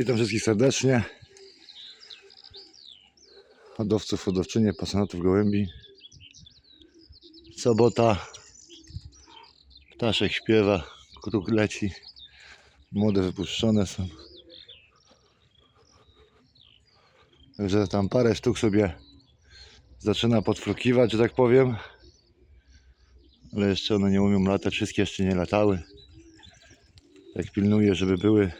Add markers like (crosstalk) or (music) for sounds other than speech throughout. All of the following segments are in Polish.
Witam wszystkich serdecznie. Hodowców, hodowczynie, pasjonatów gołębi. Sobota. Ptaszek śpiewa, kruk leci. Młode wypuszczone są. Także tam parę sztuk sobie zaczyna podfrukiwać, że tak powiem. Ale jeszcze one nie umią latać, wszystkie jeszcze nie latały. Tak pilnuję, żeby były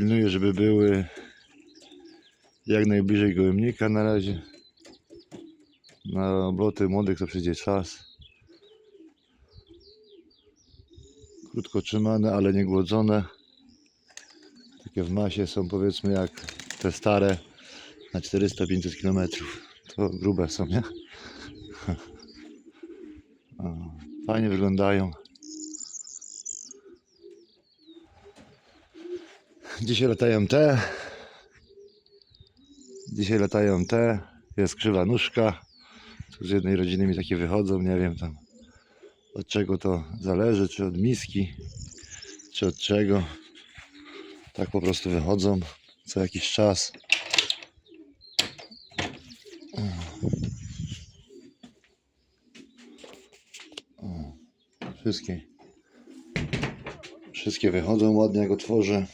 Pilnuję, żeby były jak najbliżej gołębnika na razie. Na obloty młodych to przyjdzie czas. Krótko trzymane, ale nie głodzone. Takie w masie są powiedzmy jak te stare na 400-500 km. To grube są, nie? (laughs) Fajnie wyglądają. Dzisiaj latają te. Dzisiaj latają te. Jest krzywa nóżka. Tu z jednej rodziny mi takie wychodzą. Nie wiem tam od czego to zależy. Czy od miski, czy od czego. Tak po prostu wychodzą co jakiś czas. Wszystkie. Wszystkie wychodzą ładnie jak otworzę.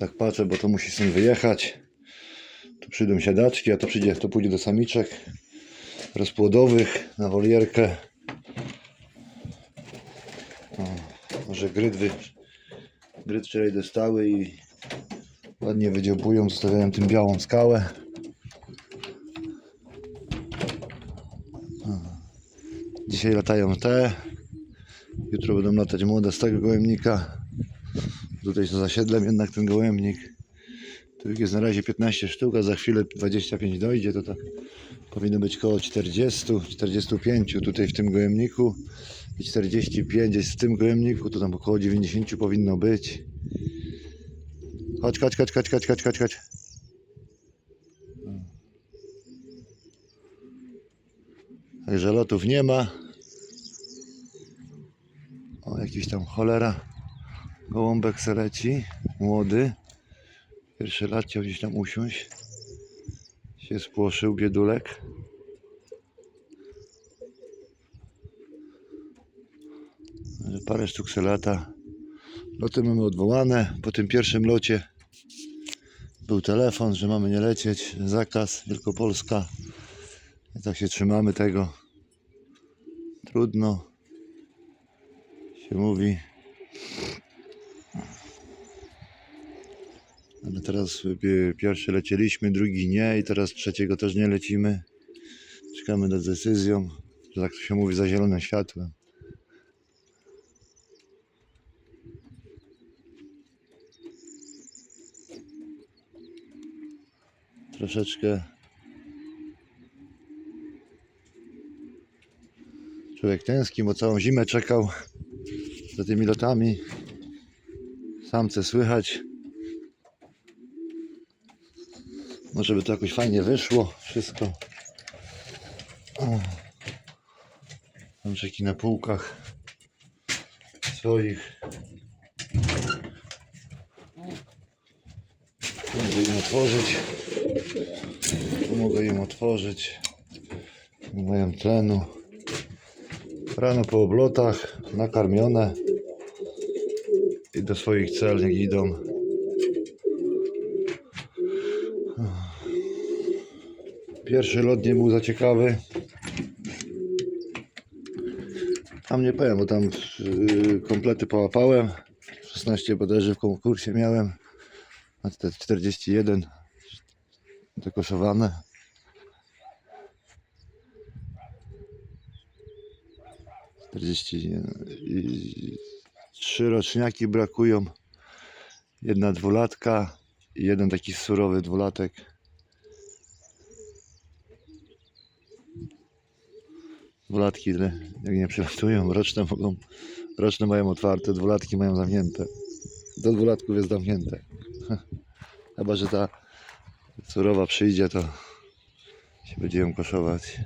Tak patrzę, bo to musi stąd wyjechać. Tu przyjdą siadaczki, a to przyjdzie, to pójdzie do samiczek rozpłodowych na wolierkę. O, może grydwy, gryd wczoraj dostały i ładnie wydziobują, zostawiają tym białą skałę. Dzisiaj latają te, jutro będą latać młode z tego gołębnika. Tutaj za zasiedlem jednak ten gołębnik. Tu jest na razie 15 sztuk, a za chwilę 25 dojdzie, to tak powinno być koło 40, 45 tutaj w tym gołębniku i 45 jest w tym gołębniku, to tam około 90 powinno być. Chodź, chodź, chodź, chodź, chodź, chodź, chodź, chodź. Także lotów nie ma. O, jakiś tam cholera. Gołąbek se leci, młody. Pierwszy lat chciał gdzieś tam usiąść. Się spłoszył biedulek. Parę sztuk se lata. Loty mamy odwołane. Po tym pierwszym locie był telefon, że mamy nie lecieć. Zakaz Wielkopolska. I tak się trzymamy tego. Trudno. Się mówi. Ale teraz y, pierwszy lecieliśmy, drugi nie i teraz trzeciego też nie lecimy. Czekamy nad decyzją, że tak się mówi, za zielonym światłem. Troszeczkę człowiek tęskni, bo całą zimę czekał za tymi lotami. Samce słychać. Może by to jakoś fajnie wyszło wszystko. O. Pączeki na półkach swoich. Mogę im otworzyć. Mogę im otworzyć. Nie mają tlenu. Rano po oblotach, nakarmione. I do swoich celnych idą. Pierwszy lot nie był za ciekawy. Tam nie powiem, bo tam yy, komplety połapałem. 16 boderzy w konkursie miałem. A te 41 dekoszowane. Trzy roczniaki brakują. Jedna dwulatka i jeden taki surowy dwulatek. Dwulatki, jak nie przylatują, roczne mogą, roczne mają otwarte, dwulatki mają zamknięte. Do dwulatków jest zamknięte. (laughs) Chyba, że ta surowa przyjdzie, to się będzie ją koszować.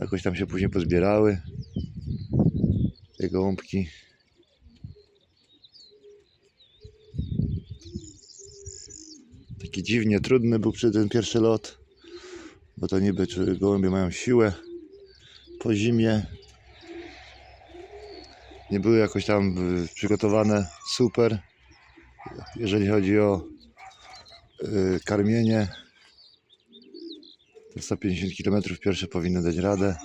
Jakoś tam się później pozbierały te gołąbki. Taki dziwnie trudny był przy ten pierwszy lot, bo to niby gołębie mają siłę, po zimie. Nie były jakoś tam y, przygotowane super, jeżeli chodzi o y, karmienie. Te 150 km pierwsze powinny dać radę.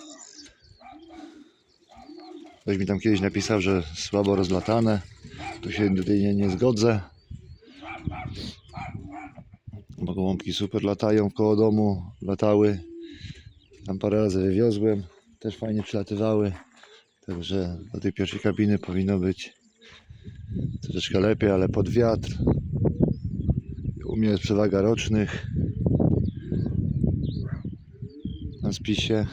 Ktoś mi tam kiedyś napisał, że słabo rozlatane. Tu się tutaj nie, nie zgodzę. Bo gołąbki super latają koło domu, latały. Tam parę razy wywiozłem, też fajnie przylatywały. Także do tej pierwszej kabiny powinno być troszeczkę lepiej, ale pod wiatr. U mnie jest przewaga rocznych na spisie.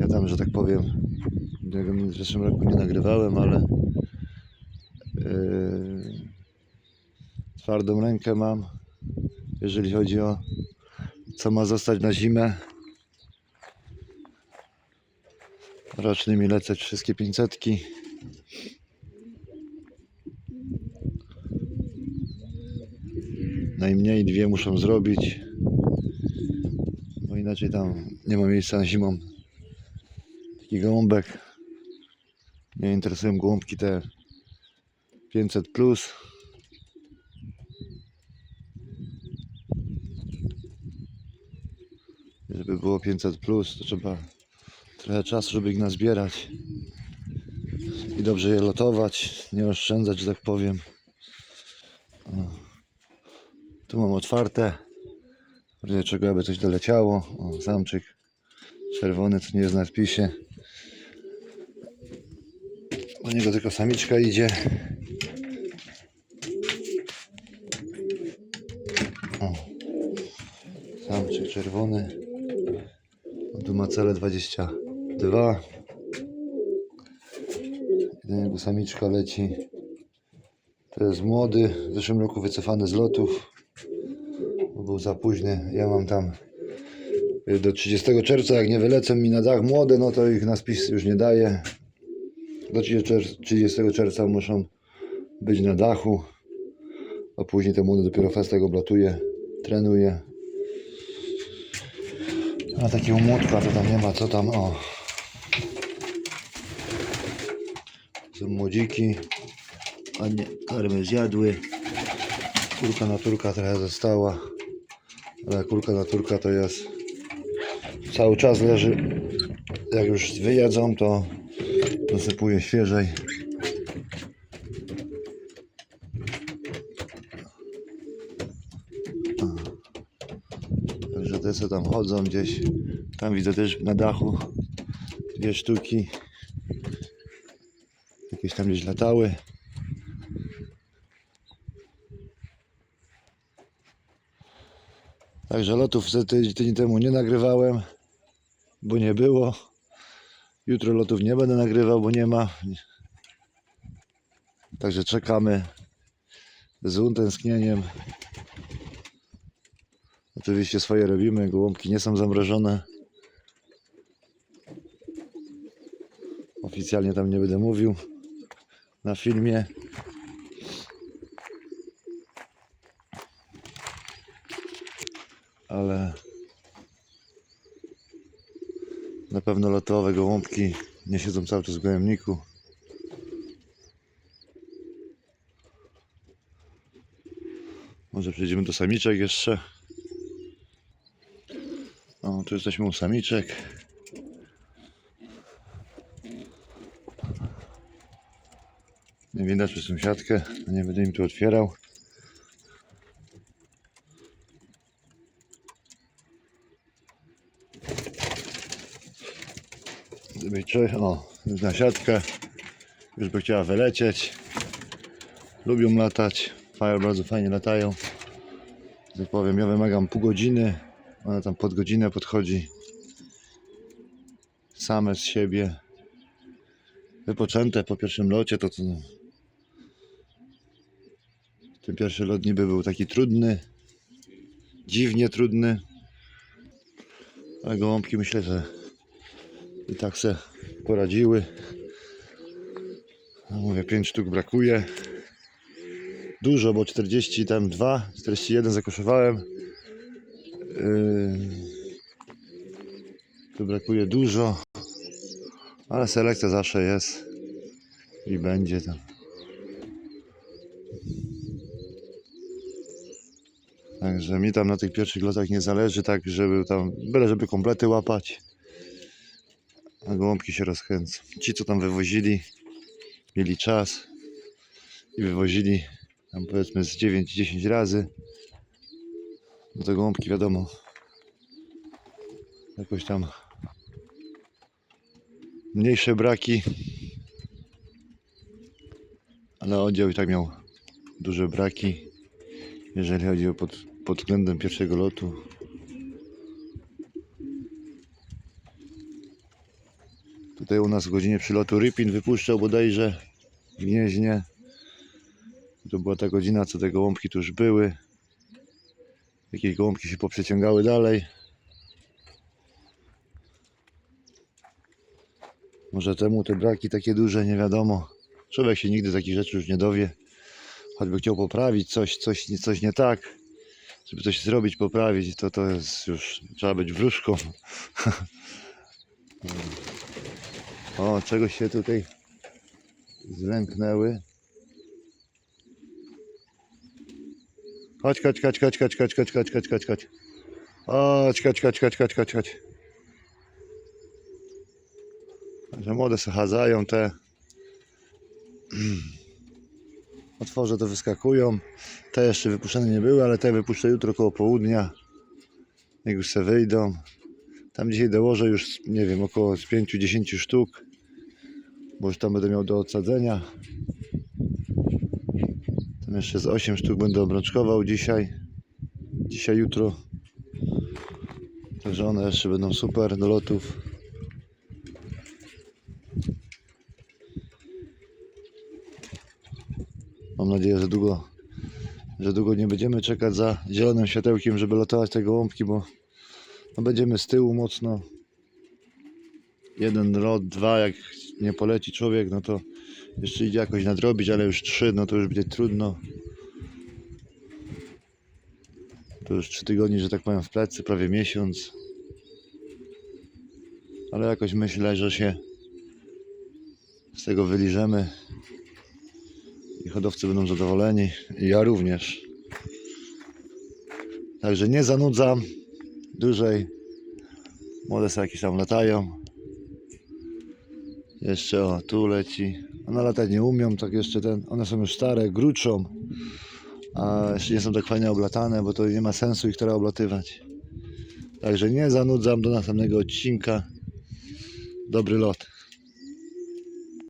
Ja tam, że tak powiem, w zeszłym roku nie nagrywałem, ale yy, twardą rękę mam, jeżeli chodzi o co ma zostać na zimę. Rocznymi lecę wszystkie 500. Najmniej dwie muszą zrobić, bo inaczej tam nie ma miejsca na zimą. Taki gołąbek. Mnie interesują gołąbki te 500 plus. Żeby było 500 plus, to trzeba trochę czasu, żeby ich nazbierać i dobrze je lotować, nie oszczędzać, że tak powiem. O. Tu mam otwarte, w czego aby coś doleciało. O, zamczyk czerwony, co nie jest na wpisie. Do niego tylko samiczka idzie. O. Samczyk czerwony. Cele 22. I do niego samiczka leci. To jest młody, w zeszłym roku wycofany z lotów. Był za późny. Ja mam tam y, do 30 czerwca, jak nie wylecą mi na dach młode, no to ich na spis już nie daję. Do 30 czer- 30 czerwca muszą być na dachu, a później te młode dopiero festek oblatuje, trenuje. A takiego młotka to tam nie ma, co tam, o. Są młodziki, ładnie karmy zjadły. Kurka na turka trochę została, ale kurka na turka to jest cały czas leży. Jak już wyjedzą, to dosypuję świeżej. Także te co tam chodzą gdzieś. Tam widzę też na dachu dwie sztuki. Jakieś tam gdzieś latały. Także lotów tydzień temu nie nagrywałem, bo nie było. Jutro lotów nie będę nagrywał, bo nie ma. Także czekamy z utęsknieniem. Oczywiście swoje robimy, gołąbki nie są zamrożone. Oficjalnie tam nie będę mówił na filmie. Ale na pewno lotowe gołąbki nie siedzą cały czas w gołębniku. Może przejdziemy do samiczek jeszcze. Tu jesteśmy u samiczek. Nie widać przez sąsiadkę, nie będę im tu otwierał. Gdyby o, już na siatkę, już by chciała wylecieć. Lubią latać, bardzo fajnie latają. Tak powiem, ja wymagam pół godziny, ona tam pod godzinę podchodzi. Same z siebie. Wypoczęte po pierwszym locie, to. Ten pierwszy lot niby był taki trudny, dziwnie trudny. Ale gołąbki myślę, że i tak se poradziły. No mówię, pięć sztuk brakuje. dużo, bo 40 tam 2, 41 zakoszowałem. Yy, tu brakuje dużo, ale selekcja zawsze jest i będzie tam. Także mi tam na tych pierwszych lotach nie zależy tak, żeby tam, byle żeby komplety łapać. A gołąbki się rozkręcą. Ci co tam wywozili, mieli czas i wywozili tam powiedzmy z 9-10 razy. No to gołąbki wiadomo jakoś tam mniejsze braki. Ale oddział i tak miał duże braki, jeżeli chodzi o pod, pod względem pierwszego lotu. Tutaj u nas w godzinie przylotu Rypin wypuszczał bodajże w Gnieźnie. To była ta godzina, co te gołąbki tu już były. Jakieś gołąbki się poprzeciągały dalej. Może temu te braki takie duże, nie wiadomo. Człowiek się nigdy takich rzeczy już nie dowie. Choćby chciał poprawić coś, coś, coś nie tak, żeby coś zrobić, poprawić, to to jest już, trzeba być wróżką. (laughs) o, czegoś się tutaj zlęknęły. Chodź, chodź, chodź, chodź, chodź, chodź, chodź, chodź, chodź, chodź, chodź. Chodź, chodź, chodź, chodź, chodź, chodź, chodź. Że młode se chadzają te. Otworzę to wyskakują. Te jeszcze wypuszczone nie były, ale te wypuszczę jutro koło południa. Jak już se wyjdą. Tam dzisiaj dołożę już, nie wiem, około z 5-10 sztuk. Bo już tam będę miał do odsadzenia. Tam jeszcze z 8 sztuk będę obrączkował dzisiaj. Dzisiaj, jutro. Także one jeszcze będą super do lotów. Mam nadzieję, że długo, że długo nie będziemy czekać za zielonym światełkiem, żeby lotować te gołąbki, bo no będziemy z tyłu mocno. Jeden lot, dwa, jak nie poleci człowiek, no to jeszcze idzie jakoś nadrobić, ale już trzy, no to już będzie trudno. To już trzy tygodnie, że tak powiem, w plecy, prawie miesiąc. Ale jakoś myślę, że się z tego wyliżemy i hodowcy będą zadowoleni i ja również. Także nie zanudzam dłużej. Młode jakieś tam latają. Jeszcze o, tu leci. One latać nie umią, tak jeszcze ten. One są już stare, gruczą. A jeszcze nie są tak fajnie oblatane, bo to nie ma sensu ich teraz oblatywać. Także nie zanudzam do następnego odcinka. Dobry lot.